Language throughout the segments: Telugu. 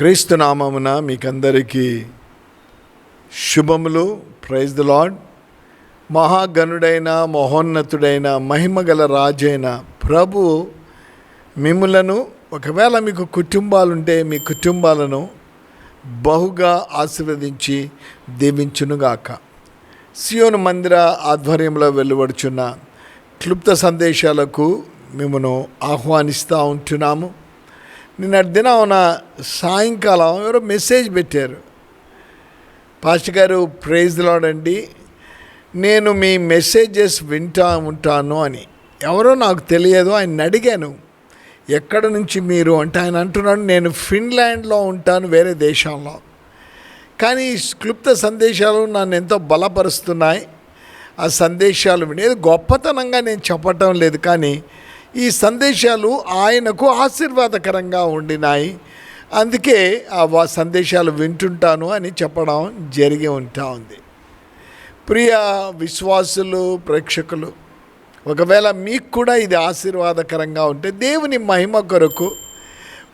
క్రీస్తు నామమున మీకందరికీ శుభములు. ప్రైజ్ ద లాడ్ మహాగణుడైన మహోన్నతుడైన మహిమగల రాజైన ప్రభు మిమ్ములను ఒకవేళ మీకు కుటుంబాలుంటే మీ కుటుంబాలను బహుగా ఆశీర్వదించి దీవించునుగాక. సియోను మందిర ఆధ్వర్యంలో వెలువడుచున్న క్లుప్త సందేశాలకు మిమ్మను ఆహ్వానిస్తూ ఉంటున్నాము. నిన్న నా సాయంకాలం ఎవరో మెసేజ్ పెట్టారు. పాస్టర్ గారు ప్రైజ్ లాడండి నేను మీ మెసేజెస్ వింటా ఉంటాను అని. ఎవరో నాకు తెలియదు ఆయన అడిగాను. ఎక్కడ నుంచి మీరు? అంటే ఆయన అంటున్నాడు నేను ఫిన్లాండ్లో ఉంటాను వేరే దేశంలో. కానీ క్లుప్త సందేశాలు నన్ను ఎంతో బలపరుస్తున్నాయి. ఆ సందేశాలు వినేది గొప్పతనంగా నేను చెప్పటం లేదు కానీ ఈ సందేశాలు ఆయనకు ఆశీర్వాదకరంగా ఉండినాయి. అందుకే ఆ వా సందేశాలు వింటుంటాను అని చెప్పడం జరిగి ఉంటా ఉంది. ప్రియ విశ్వాసులు ప్రేక్షకులు ఒకవేళ మీకు కూడా ఇది ఆశీర్వాదకరంగా ఉంటే దేవుని మహిమ కొరకు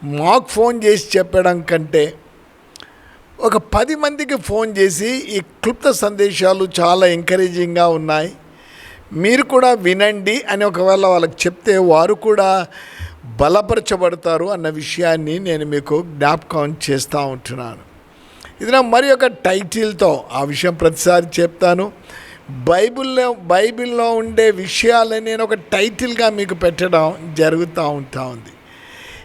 మాకు ఫోన్ చేసి చెప్పడం కంటే ఒక పది మందికి ఫోన్ చేసి ఈ క్లుప్త సందేశాలు చాలా ఎంకరేజింగ్గా ఉన్నాయి. మీరు కూడా వినండి అని ఒకవేళ వాళ్ళకి చెప్తే వారు కూడా బలపరచబడతారు అన్న విషయాన్ని నేను మీకు జ్ఞాపకం చేస్తూ ఉంటున్నాను. ఇది నా మరి ఒక టైటిల్తో ఆ విషయం ప్రతిసారి చెప్తాను. బైబిల్లో బైబిల్లో ఉండే విషయాలని నేను ఒక టైటిల్గా మీకు పెట్టడం జరుగుతూ ఉంటా ఉంది.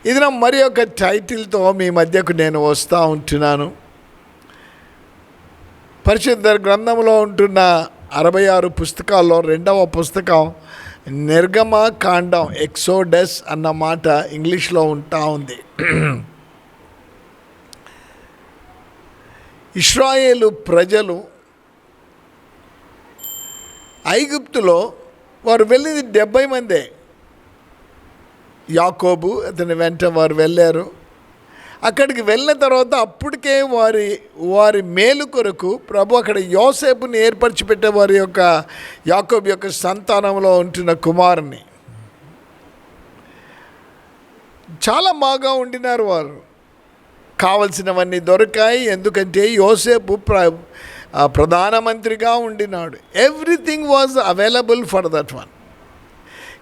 ఇది నా మరి ఒక టైటిల్తో మీ మధ్యకు నేను వస్తూ ఉంటున్నాను. పరిశుద్ధ గ్రంథంలో ఉంటున్న అరవై ఆరు పుస్తకాల్లో రెండవ పుస్తకం నిర్గమ కాండం ఎక్సోడెస్ అన్న మాట ఇంగ్లీష్లో ఉంటా ఉంది. ఇస్రాయేలు ప్రజలు ఐగుప్తులో వారు వెళ్ళింది డెబ్బై మందే. యాకోబు అతని వెంట వారు వెళ్ళారు. అక్కడికి వెళ్ళిన తర్వాత అప్పటికే వారి వారి మేలు కొరకు ప్రభు అక్కడ యోసేపుని ఏర్పరిచి పెట్టే వారి యొక్క యాకోబు యొక్క సంతానంలో ఉంటున్న కుమారుని చాలా బాగా ఉండినారు వారు. కావలసినవన్నీ దొరికాయి ఎందుకంటే యోసేపు ప్ర ప్రధానమంత్రిగా ఉండినాడు. Everything was available for that one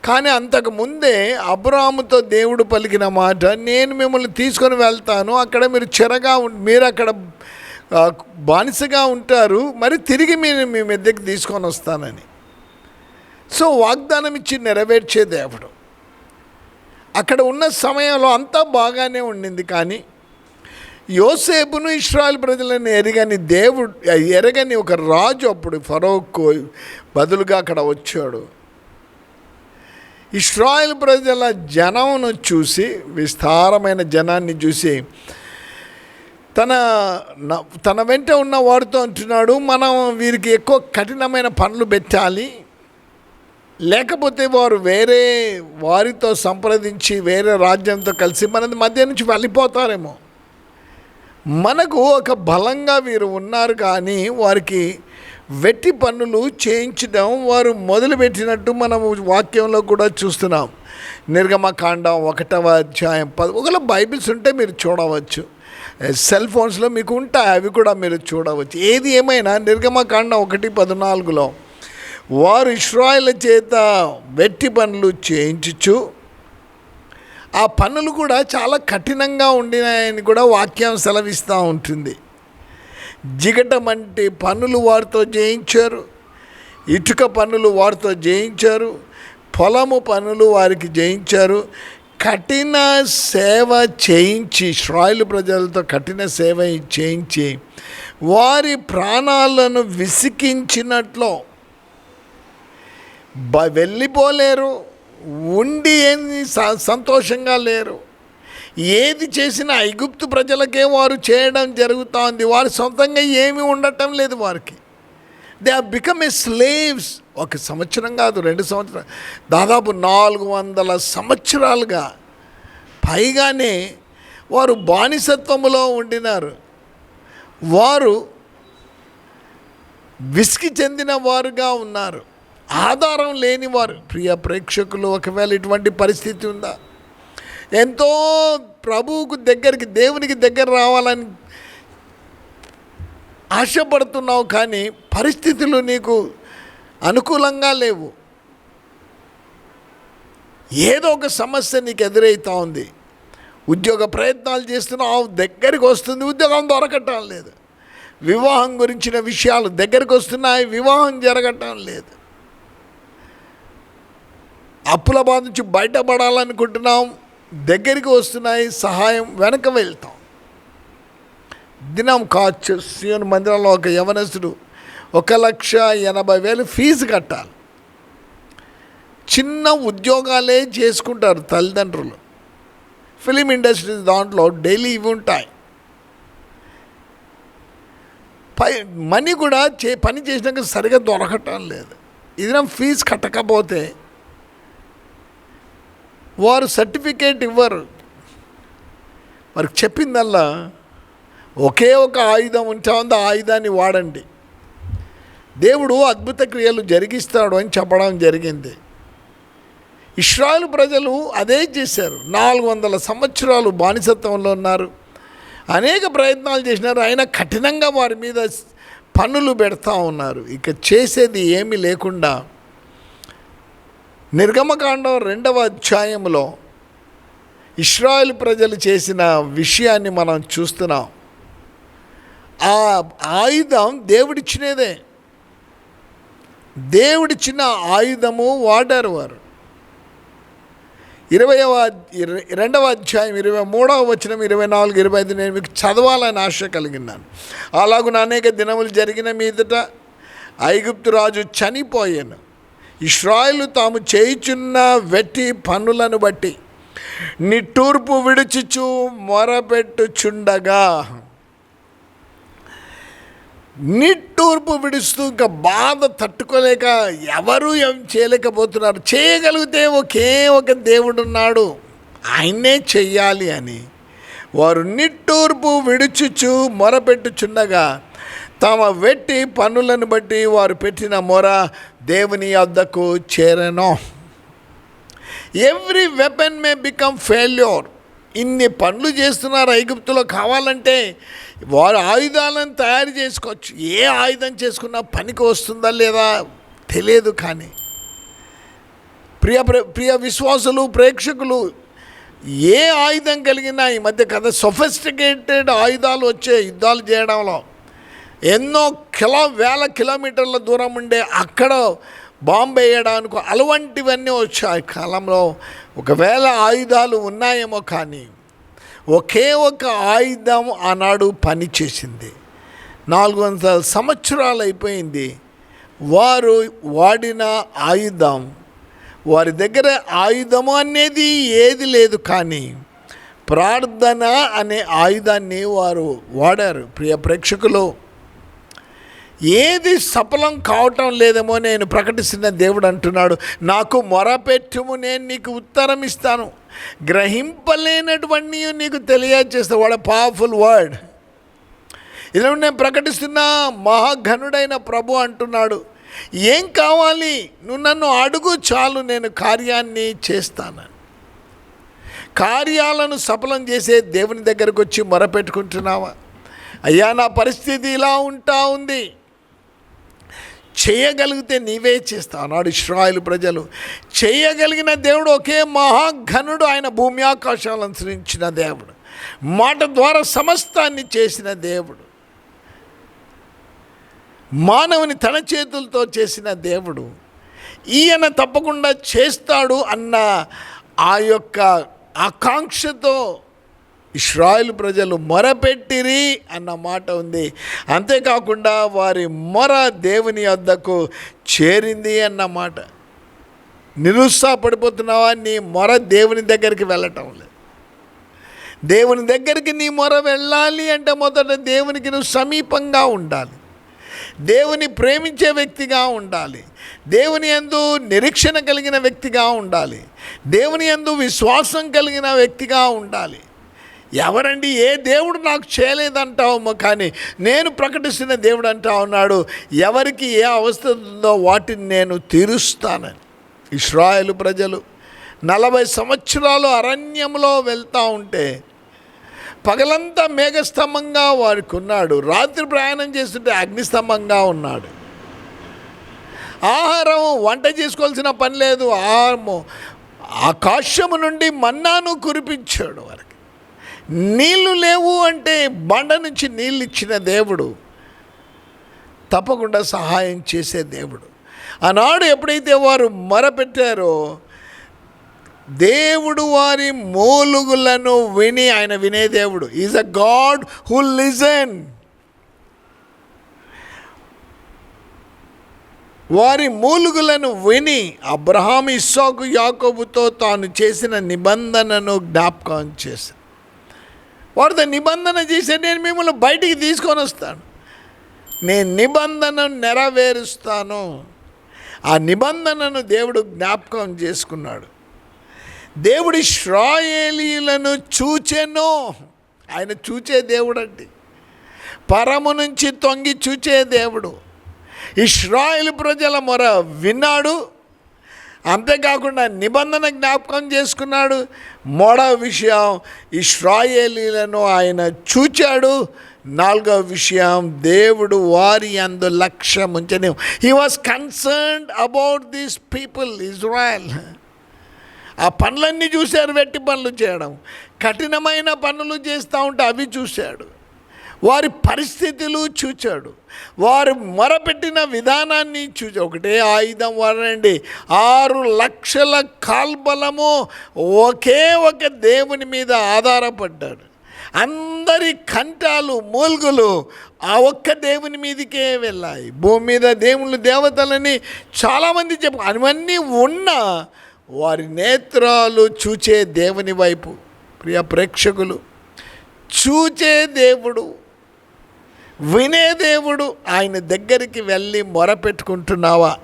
కానీ అంతకు ముందే అబ్రాముతో దేవుడు పలికిన మాట నేను మిమ్మల్ని తీసుకొని వెళ్తాను అక్కడ మీరు చెరగా ఉం- మీరు అక్కడ బానిసగా ఉంటారు మరి తిరిగి మీరు మీ మెద్దకి తీసుకొని వస్తానని. సో వాగ్దానం ఇచ్చి నెరవేర్చే దేవుడు. అక్కడ ఉన్న సమయంలో అంతా బాగానే ఉండింది కానీ యోసేపును ఇస్రాయల్ ప్రజలను ఎరగని దేవుడు ఎరగని ఒక రాజు అప్పుడు ఫరోకు బదులుగా అక్కడ వచ్చాడు. ఇస్రాయల్ ప్రజల జనమును చూసి విస్తారమైన జనాన్ని చూసి తన తన వెంట ఉన్న వారితో అంటున్నాడు మనం వీరికి ఎక్కువ కఠినమైన పనులు పెట్టాలి. లేకపోతే వారు వేరే వారితో సంప్రదించి వేరే రాజ్యంతో కలిసి మనది మధ్య నుంచి వెళ్ళిపోతారేమో. మనకు ఒక బలంగా వీరు ఉన్నారు కానీ వారికి వెట్టి పన్నులు చేయించడం వారు మొదలుపెట్టినట్టు మనం వాక్యంలో కూడా చూస్తున్నాం. నిర్గమకాండం ఒకటవ అధ్యాయం పద ఒకవేళ బైబిల్స్ ఉంటే మీరు చూడవచ్చు. సెల్ ఫోన్స్లో మీకు ఉంటాయి అవి కూడా మీరు చూడవచ్చు. ఏది ఏమైనా నిర్గమకాండం ఒకటి పద్నాలుగులో వారు ఇస్రాయల చేత వెట్టి పనులు చేయించుచు ఆ పనులు కూడా చాలా కఠినంగా ఉండినాయని కూడా వాక్యం సెలవిస్తూ ఉంటుంది. జిగటం అంటే పనులు వారితో చేయించారు ఇటుక పనులు వారితో చేయించారు పొలము పనులు వారికి జయించారు. కఠిన సేవ చేయించి ఇస్రాయిల్ ప్రజలతో కఠిన సేవ చేయించి వారి ప్రాణాలను విసికించినట్లు వెళ్ళిపోలేరు. ఉండి ఏంది స- సంతోషంగా లేరు. ఏది చేసినా ఐగుప్తు ప్రజలకే వారు చేయడం జరుగుతోంది. వారు సొంతంగా ఏమీ ఉండటం లేదు వారికి. They are become a slaves ఒక సంవత్సరం కాదు రెండు సంవత్సరాలు దాదాపు నాలుగు వందల సంవత్సరాలుగా పైగానే వారు బానిసత్వములో ఉండినారు. వారు విసికి చెందిన వారుగా ఉన్నారు. ఆధారం లేని వారు. ప్రియ ప్రేక్షకులు ఒకవేళ ఇటువంటి పరిస్థితి ఉందా? ఎంతో ప్రభువుకు దగ్గరికి దేవునికి దగ్గర రావాలని ఆశపడుతున్నావు కానీ పరిస్థితులు నీకు అనుకూలంగా లేవు. ఏదో ఒక సమస్య నీకు ఎదురవుతా ఉంది. ఉద్యోగ ప్రయత్నాలు చేస్తున్నావు దగ్గరికి వస్తుంది ఉద్యోగం దొరకటం లేదు. వివాహం గురించిన విషయాలు దగ్గరికి వస్తున్నాయి వివాహం జరగటం లేదు. అప్పుల బాధ నుంచి బయటపడాలనుకుంటున్నాం దగ్గరికి వస్తున్నాయి సహాయం వెనక వెళ్తాం. దినం కాచు శివుని మందిరంలో ఒక యవనస్తుడు ఒక లక్ష ఎనభై వేలు ఫీజు కట్టాలి. చిన్న ఉద్యోగాలే చేసుకుంటారు తల్లిదండ్రులు. ఫిలిం ఇండస్ట్రీ దాంట్లో డైలీ ఇవి ఉంటాయి. పై మనీ కూడా చే పని చేసినాక సరిగా దొరకటం లేదు. ఇది ఫీజు కట్టకపోతే వారు సర్టిఫికేట్ ఇవ్వరు. వారికి చెప్పిందల్లా ఒకే ఒక ఆయుధం ఉంటా ఉంది ఆ ఆయుధాన్ని వాడండి. దేవుడు అద్భుత క్రియలు జరిగిస్తాడు అని చెప్పడం జరిగింది. ఇస్రాయల్ ప్రజలు అదే చేశారు. నాలుగు వందల సంవత్సరాలు బానిసత్వంలో ఉన్నారు. అనేక ప్రయత్నాలు చేసినారు. ఆయన కఠినంగా వారి మీద పన్నులు పెడతా ఉన్నారు. ఇక చేసేది ఏమీ లేకుండా నిర్గమకాండం రెండవ అధ్యాయంలో ఇస్రాయల్ ప్రజలు చేసిన విషయాన్ని మనం చూస్తున్నాం. ఆ ఆయుధం దేవుడిచ్చినదే. దేవుడిచ్చిన ఆయుధము వాడారు వారు. ఇరవైవ రెండవ అధ్యాయం ఇరవై మూడవ వచనం ఇరవై నాలుగు ఇరవై ఐదు నేను మీకు చదవాలని ఆశ కలిగినాను అలాగున అనేక దినములు జరిగిన మీదట ఐగుప్తు రాజు చనిపోయాను. ఇస్రాయిలు తాము చేయుచున్న వెట్టి పనులను బట్టి నిట్టూర్పు విడుచుచు మొరపెట్టుచుండగా. నిట్టూర్పు విడుస్తూ ఇంకా బాధ తట్టుకోలేక ఎవరు ఏం చేయలేకపోతున్నారు. చేయగలిగితే ఒకే ఒక దేవుడు ఉన్నాడు ఆయనే చెయ్యాలి అని. వారు నిట్టూర్పు విడుచుచు మొరపెట్టుచుండగా తమ వెట్టి పనులను బట్టి వారు పెట్టిన మొర దేవుని వద్దకు చేరను. Every weapon may become failure ఇన్ని పనులు చేస్తున్నారు ఐగుప్తులో కావాలంటే వారు ఆయుధాలను తయారు చేసుకోవచ్చు. ఏ ఆయుధం చేసుకున్నా పనికి వస్తుందా లేదా తెలియదు కానీ. ప్రియ ప్ర- ప్రియ విశ్వాసులు ప్రేక్షకులు ఏ ఆయుధం కలిగినా ఈ మధ్య కథ సొఫిస్టికేటెడ్ ఆయుధాలు వచ్చే యుద్ధాలు చేయడంలో ఎన్నో కిలో వేల కిలోమీటర్ల దూరం ఉండే అక్కడ బాంబు వేయడానికి అలవంటివన్నీ వచ్చాయి. కాలంలో ఒకవేళ ఆయుధాలు ఉన్నాయేమో కానీ ఒకే ఒక ఆయుధం ఆనాడు పనిచేసింది నాలుగు వందల సంవత్సరాలు అయిపోయింది. వారు వాడిన ఆయుధం వారి దగ్గర ఆయుధము అనేది ఏది లేదు కానీ ప్రార్థన అనే ఆయుధాన్ని వారు వాడారు. ప్రియ ప్రేక్షకులు ఏది సఫలం కావటం లేదేమో నేను ప్రకటిస్తున్న దేవుడు అంటున్నాడు. నాకు మొరపెట్టుము నేను నీకు ఉత్తరం ఇస్తాను. గ్రహింపలేనటువంటి నీకు తెలియజేస్తా వాడ పవర్ఫుల్ వర్డ్ ఇలా నేను ప్రకటిస్తున్న మహాఘనుడైన ప్రభు అంటున్నాడు ఏం కావాలి? నువ్వు నన్ను అడుగు చాలు నేను కార్యాన్ని చేస్తాను. కార్యాలను సఫలం చేసే దేవుని దగ్గరకు వచ్చి మొరపెట్టుకుంటున్నావా? అయ్యా నా పరిస్థితి ఇలా ఉంటా ఉంది. చేయగలిగితే నీవే చేస్తావు అన్నాడు ఇస్రాయలు ప్రజలు. చేయగలిగిన దేవుడు ఒకే మహాఘనుడు ఆయన భూమి ఆకాశాలను సృష్టించిన దేవుడు. మాట ద్వారా సమస్తాన్ని చేసిన దేవుడు. మానవుని తన చేతులతో చేసిన దేవుడు. ఈయన తప్పకుండా చేస్తాడు అన్న ఆ యొక్క ఆకాంక్షతో ఇస్రాయిల్ ప్రజలు మొరపెట్టిరి అన్న మాట ఉంది. అంతేకాకుండా వారి మొర దేవుని వద్దకు చేరింది అన్న మాట. నిరుత్సాహపడిపోతున్నావా? నీ మొర దేవుని దగ్గరికి వెళ్ళటం లేదు. దేవుని దగ్గరికి నీ మొర వెళ్ళాలి అంటే మొదట దేవునికి నువ్వు సమీపంగా ఉండాలి. దేవుని ప్రేమించే వ్యక్తిగా ఉండాలి. దేవుని యందు నిరీక్షణ కలిగిన వ్యక్తిగా ఉండాలి. దేవుని యందు విశ్వాసం కలిగిన వ్యక్తిగా ఉండాలి. ఎవరండి? ఏ దేవుడు నాకు చేయలేదంటావు కానీ నేను ప్రకటిస్తున్న దేవుడు అంటా ఉన్నాడు ఎవరికి ఏ అవస్థ ఉందో వాటిని నేను తీరుస్తానని. ఇస్రాయలు ప్రజలు నలభై సంవత్సరాలు అరణ్యంలో వెళ్తూ ఉంటే పగలంతా మేఘస్తంభంగా వారికి ఉన్నాడు రాత్రి ప్రయాణం చేస్తుంటే అగ్నిస్తంభంగా ఉన్నాడు. ఆహారం వంట చేసుకోవాల్సిన పని లేదు ఆహారము ఆకాశము నుండి మన్నాను కురిపించాడు వారికి. నీళ్ళు లేవు అంటే బండ నుంచి నీళ్ళు ఇచ్చిన దేవుడు తప్పకుండా సహాయం చేసే దేవుడు. ఆనాడు ఎప్పుడైతే వారు మొరపెట్టారో దేవుడు వారి మూలుగులను విని ఆయన వినే దేవుడు. Is a god who listen వారి మూలుగులను విని అబ్రహాం ఇస్సాకు యాకోబుతో తాను చేసిన నిబంధనను జ్ఞాపకం చేశారు. వారితో నిబంధన చేసే నేను మిమ్మల్ని బయటికి తీసుకొని వస్తాను. నేను నిబంధన నెరవేరుస్తాను. ఆ నిబంధనను దేవుడు జ్ఞాపకం చేసుకున్నాడు. దేవుడు శ్రాయేలీలను చూచెను. ఆయన చూచే దేవుడు అండి పరము నుంచి తొంగి చూచే దేవుడు. ఇస్రాయేల్ ప్రజల మొర విన్నాడు. అంతేకాకుండా నిబంధన జ్ఞాపకం చేసుకున్నాడు. మూడవ విషయం ఇస్రాయేలీలను ఆయన చూచాడు. నాలుగవ విషయం దేవుడు వారి అందు లక్ష్యం ఉంచని he was concerned about these people Israel ఆ పనులన్నీ చూశారు వెట్టి పనులు చేయడం. కఠినమైన పనులు చేస్తూ ఉంటే అవి చూశాడు. వారి పరిస్థితులు చూచాడు. వారు మొరపెట్టిన విధానాన్ని చూచి ఒకటే ఆయుధం వాడండి. ఆరు లక్షల కాల్బలము ఒకే ఒక దేవుని మీద ఆధారపడ్డాడు. అందరి కంఠాలు మూల్గులు ఆ ఒక్క దేవుని మీదకే వెళ్ళాయి. భూమి మీద దేవుళ్ళు దేవతలని చాలామంది చెప్పు అవన్నీ ఉన్నా వారి నేత్రాలు చూచే దేవుని వైపు. ప్రియ ప్రేక్షకులు చూచే దేవుడు వినే దేవుడు ఆయన దగ్గరికి వెళ్ళి మొరపెట్టుకుంటున్నావా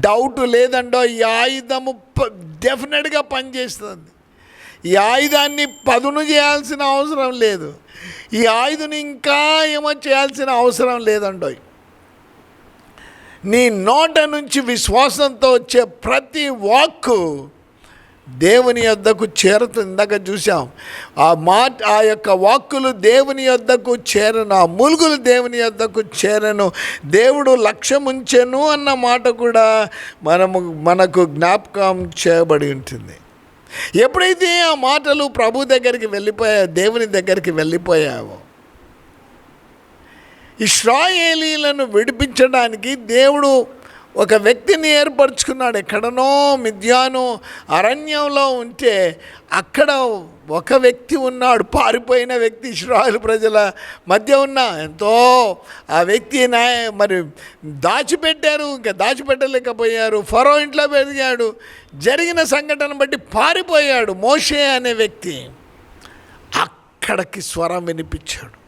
డౌట్ లేదండో ఈ ఆయుధము డెఫినెట్గా పనిచేస్తుంది. ఈ ఆయుధాన్ని పదును చేయాల్సిన అవసరం లేదు. ఈ ఆయుధని ఇంకా ఏమో చేయాల్సిన అవసరం లేదండోయ్ నీ నోట నుంచి విశ్వాసంతో వచ్చే ప్రతి వాక్కు దేవుని యొద్దకు చేరుతుంది ఇందాక చూసాం ఆ మాట ఆ యొక్క వాక్కులు దేవుని యొద్దకు చేరను ఆ ములుగులు దేవుని యొద్దకు చేరను. దేవుడు లక్ష్యం ఉంచెను అన్న మాట కూడా మనము మనకు జ్ఞాపకం చేయబడి ఉంటుంది. ఎప్పుడైతే ఆ మాటలు ప్రభు దగ్గరికి వెళ్ళిపోయా దేవుని దగ్గరికి వెళ్ళిపోయావో ఇస్రాయేలీలను విడిపించడానికి దేవుడు ఒక వ్యక్తిని ఏర్పరచుకున్నాడు ఎక్కడనో మిథ్యాను అరణ్యంలో ఉంటే అక్కడ ఒక వ్యక్తి ఉన్నాడు పారిపోయిన వ్యక్తి ఇస్రాయల్ ప్రజల మధ్య ఉన్న. ఎంతో ఆ వ్యక్తి నాయ మరి దాచిపెట్టారు ఇంకా దాచిపెట్టలేకపోయారు. ఫరో ఇంట్లో పెరిగాడు. జరిగిన సంఘటన బట్టి పారిపోయాడు మోషే అనే వ్యక్తి. అక్కడికి స్వరం వినిపించాడు.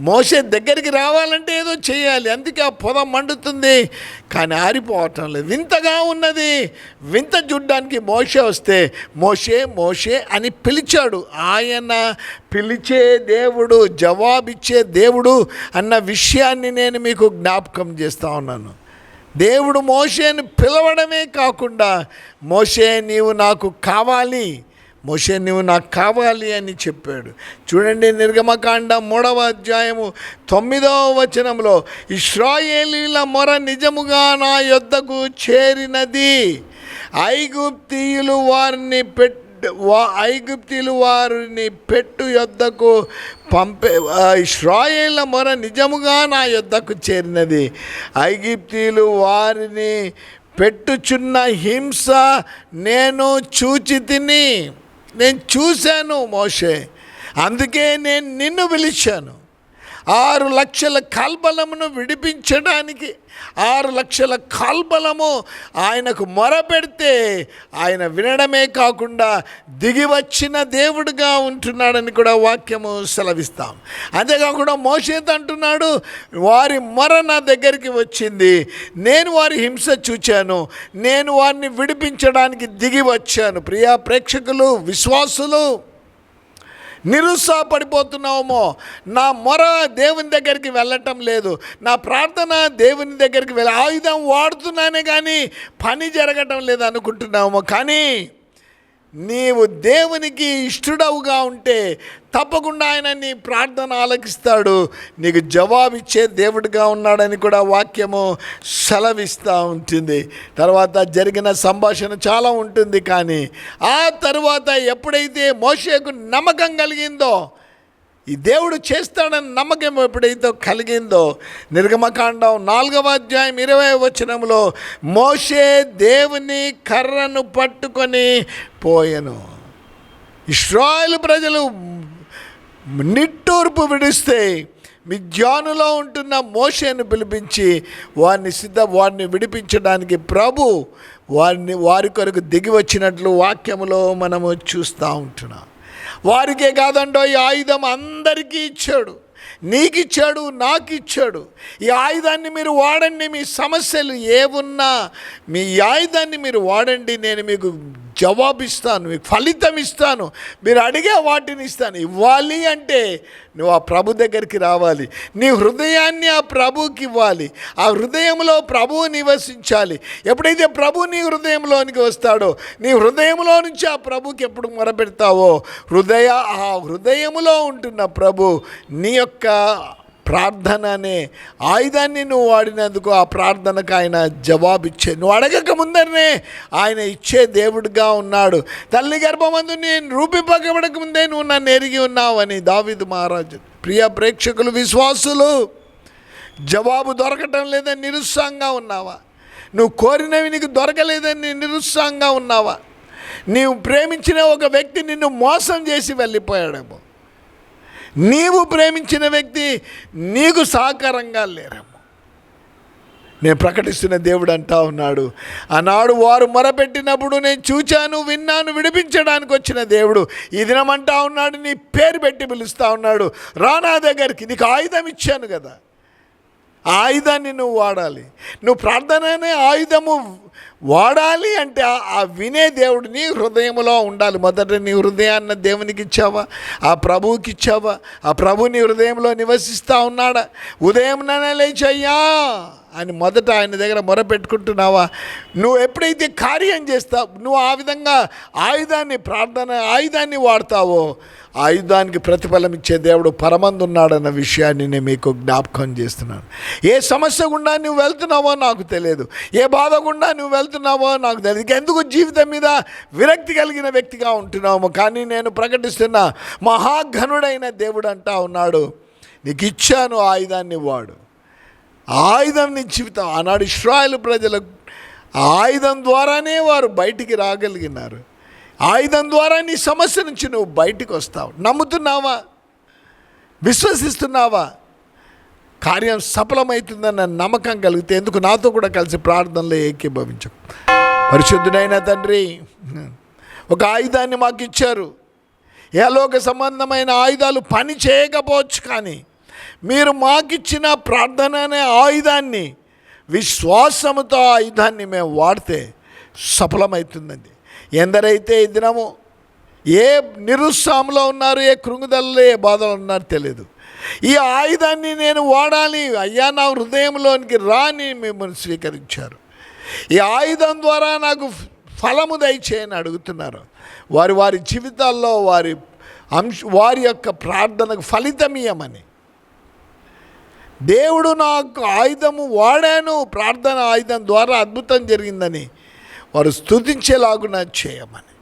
మోసే దగ్గరికి రావాలంటే ఏదో చేయాలి. అందుకే ఆ పొద మండుతుంది. కానీ ఆరిపోవటం లేదు. వింతగా ఉన్నది. వింత చూడ్డానికి మోసే వస్తే మోసే మోసే అని పిలిచాడు. ఆయన పిలిచే దేవుడు జవాబిచ్చే దేవుడు అన్న విషయాన్ని నేను మీకు జ్ఞాపకం చేస్తూ ఉన్నాను. దేవుడు మోసేని పిలవడమే కాకుండా మోషే నీవు నాకు కావాలి. మోషే నువ్వు నాకు కావాలి అని చెప్పాడు. చూడండి నిర్గమకాండ మూడవ అధ్యాయము తొమ్మిదవ వచనంలో ఇస్రాయేలీల మొర నిజముగా నా యొద్దకు చేరినది. ఐగుప్తీయులు వారిని పెట్ వా ఐగుప్తిలు వారిని పెట్టు యొద్దకు పంపే ఆ, ఇస్రాయేళ్ళ మొర నిజముగా నా యొద్దకు చేరినది. ఐగుప్తీయులు వారిని పెట్టుచున్న హింస నేను చూచి తిని నేను చూశాను మోషే. అందుకే నేను నిన్ను పిలిచాను. ఆరు లక్షల కాల్బలమును విడిపించడానికి ఆరు లక్షల కాల్బలము ఆయనకు మొరపెడితే ఆయన వినడమే కాకుండా దిగి వచ్చిన దేవుడుగా ఉంటున్నాడని కూడా వాక్యము సెలవిస్తాం. అంతేకాకుండా మోషేత్ అంటున్నాడు? వారి మొర నా దగ్గరికి వచ్చింది నేను వారి హింస చూచాను నేను వారిని విడిపించడానికి దిగి వచ్చాను. ప్రియా ప్రేక్షకులు విశ్వాసులు నిరుత్సాహపడిపోతున్నామో. నా మొర దేవుని దగ్గరికి వెళ్ళటం లేదు. నా ప్రార్థన దేవుని దగ్గరికి వెళ్ళ ఆయుధం వాడుతున్నానే కానీ పని జరగటం లేదు అనుకుంటున్నామో. కానీ నీవు దేవునికి ఇష్టడవుగా ఉంటే తప్పకుండా ఆయన నీ ప్రార్థన ఆలకిస్తాడు. నీకు జవాబిచ్చే దేవుడిగా ఉన్నాడని కూడా వాక్యము సెలవిస్తూ ఉంటుంది. తర్వాత జరిగిన సంభాషణ చాలా ఉంటుంది కానీ ఆ తర్వాత ఎప్పుడైతే మోషేకు నమ్మకం కలిగిందో ఈ దేవుడు చేస్తాడని నమ్మకం ఎప్పుడైతే కలిగిందో నిర్గమకాండం నాలుగవ అధ్యాయం ఇరవై వచనంలో మోషే దేవుని కర్రను పట్టుకొని పోయెను. ఇస్రాయల్ ప్రజలు నిట్టూర్పు విడిస్తే మిద్యానులో ఉంటున్న మోషేను పిలిపించి వారిని సిద్ధ వారిని విడిపించడానికి ప్రభు వారిని వారి కొరకు దిగి వచ్చినట్లు వాక్యములో మనము చూస్తూ ఉంటున్నాం. వారికే కాదండో ఈ ఆయుధం అందరికీ ఇచ్చాడు. నీకు ఇచ్చాడు నాకు ఇచ్చాడు ఈ ఆయుధాన్ని మీరు వాడండి మీ సమస్యలు ఏమున్నా మీ ఆయుధాన్ని మీరు వాడండి నేను మీకు జవాబు ఇస్తాను మీకు ఫలితం ఇస్తాను. మీరు అడిగే వాటిని ఇస్తాను. ఇవ్వాలి అంటే నువ్వు ఆ ప్రభు దగ్గరికి రావాలి. నీ హృదయాన్ని ఆ ప్రభుకి ఇవ్వాలి. ఆ హృదయంలో ప్రభువు నివసించాలి. ఎప్పుడైతే ప్రభు నీ హృదయంలోనికి వస్తాడో నీ హృదయంలో నుంచి ఆ ప్రభుకి ఎప్పుడు మొరపెడతావో హృదయ ఆ హృదయములో ఉంటున్న ప్రభు నీ యొక్క ప్రార్థన అనే ఆయుధాన్ని నువ్వు వాడినందుకు ఆ ప్రార్థనకు ఆయన జవాబిచ్చే నువ్వు అడగక ముందరనే ఆయన ఇచ్చే దేవుడిగా ఉన్నాడు. తల్లి గర్భమందు నేను రూపింపకబడక ముందే నువ్వు నన్ను ఎరిగి ఉన్నావని దావిదు మహారాజు. ప్రియ ప్రేక్షకులు విశ్వాసులు జవాబు దొరకటం లేదని నిరుత్సాహంగా ఉన్నావా? నువ్వు కోరినవి నీకు దొరకలేదని నిరుత్సాహంగా ఉన్నావా? నీవు ప్రేమించిన ఒక వ్యక్తి నిన్ను మోసం చేసి వెళ్ళిపోయాడేమో. నీవు ప్రేమించిన వ్యక్తి నీకు సహకారంగా లేరేమో నేను ప్రకటిస్తున్న దేవుడు అంటా ఉన్నాడు. ఆనాడు వారు మొరపెట్టినప్పుడు నేను చూచాను విన్నాను విడిపించడానికి వచ్చిన దేవుడు. ఈ దినమంటా ఉన్నాడు నీ పేరు పెట్టి పిలుస్తా ఉన్నాడు. రానా దగ్గరికి నీకు ఆయుధం ఇచ్చాను కదా. ఆయుధాన్ని నువ్వు వాడాలి. నువ్వు ప్రార్థన అనే ఆయుధము వాడాలి అంటే ఆ- వినే దేవుడు నీ హృదయంలో ఉండాలి. మొదట నీ హృదయాన్న దేవునికి ఇచ్చావా? ఆ ప్రభువుకి ఇచ్చావా? ఆ ప్రభు నీ హృదయంలో నివసిస్తూ ఉన్నాడా? ఉదయం లేచయ్యా అని మొదట ఆయన దగ్గర మొరపెట్టుకుంటున్నావా? నువ్వు ఎప్పుడైతే కార్యం చేస్తావు నువ్వు ఆ విధంగా ఆయుధాన్ని ప్రార్థన ఆయుధాన్ని వాడతావో ఆయుధానికి ప్రతిఫలం ఇచ్చే దేవుడు పరమందున్నాడన్న విషయాన్ని నేను మీకు జ్ఞాపకం చేస్తున్నాను. ఏ సమస్య గుండా నువ్వు వెళ్తున్నావో నాకు తెలియదు. ఏ బాధ గుండా నువ్వు వెళ్తున్నావో నాకు తెలియదు. ఎందుకు జీవితం మీద విరక్తి కలిగిన వ్యక్తిగా ఉంటున్నాము? కానీ నేను ప్రకటిస్తున్న మహాఘనుడైన దేవుడు అంటా ఉన్నాడు నీకు ఇచ్చాను ఆయుధాన్ని వాడు. ఆయుధం నీ జీవితం. ఆనాడు ఇస్రాయల్ ప్రజలకు ఆయుధం ద్వారానే వారు బయటికి రాగలిగినారు. ఆయుధం ద్వారా నీ సమస్య నుంచి నువ్వు బయటికి వస్తావు. నమ్ముతున్నావా? విశ్వసిస్తున్నావా? కార్యం సఫలమవుతుందన్న నమ్మకం కలిగితే ఎందుకు నాతో కూడా కలిసి ప్రార్థనలో ఏకీభవించు పరిశుద్ధుడైన తండ్రి ఒక ఆయుధాన్ని మాకు ఇచ్చారు ఏలోక సంబంధమైన ఆయుధాలు పని చేయకపోవచ్చు కానీ మీరు మాకిచ్చిన ప్రార్థన అనే ఆయుధాన్ని విశ్వాసముతో ఆయుధాన్ని మేము వాడితే సఫలమవుతుందండి ఎందరైతే ఈ దినము ఏ నిరుత్సాహంలో ఉన్నారు ఏ కృంగుదలలో ఏ బాధలో ఉన్నారో తెలియదు ఈ ఆయుధాన్ని నేను వాడాలి అయ్యా నా హృదయంలోనికి రాని మిమ్మల్ని స్వీకరించారు. ఈ ఆయుధం ద్వారా నాకు ఫలము దయచేయని అడుగుతున్నారు. వారి వారి జీవితాల్లో వారి అంశ వారి యొక్క ప్రార్థనకు ఫలితం దేవుడు నాకు ఆయుధము వాడాను ప్రార్థన ఆయుధం ద్వారా అద్భుతం జరిగిందని వారు స్తుతించేలాగున చేయమని.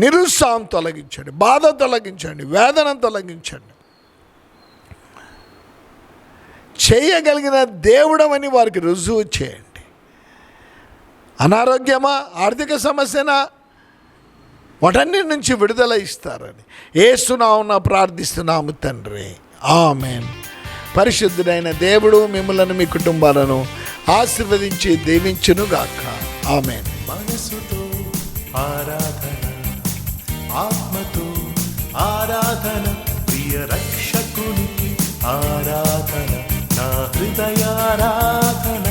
నిరుత్సాహం తొలగించండి బాధ తొలగించండి వేదన తొలగించండి. చేయగలిగిన దేవుడమని వారికి రుజువు చేయండి. అనారోగ్యమా ఆర్థిక సమస్యనా? వాటన్నిటి నుంచి విడుదల ఇస్తారని. ఏసునామున ప్రార్థిస్తున్నాము తండ్రి. ఆమెన్. పరిశుద్ధుడైన దేవుడు మిమ్మలను మీ కుటుంబాలను ఆశీర్వదించి దీవించునుగాక. ఆమె మనసుతో ఆరాధన ఆత్మతో ఆరాధన ప్రియ రక్షకునికి ఆరాధన నా హృదయారాధన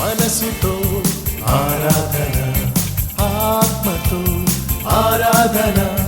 మనసుతో ఆరాధన ఆత్మతో ఆరాధన.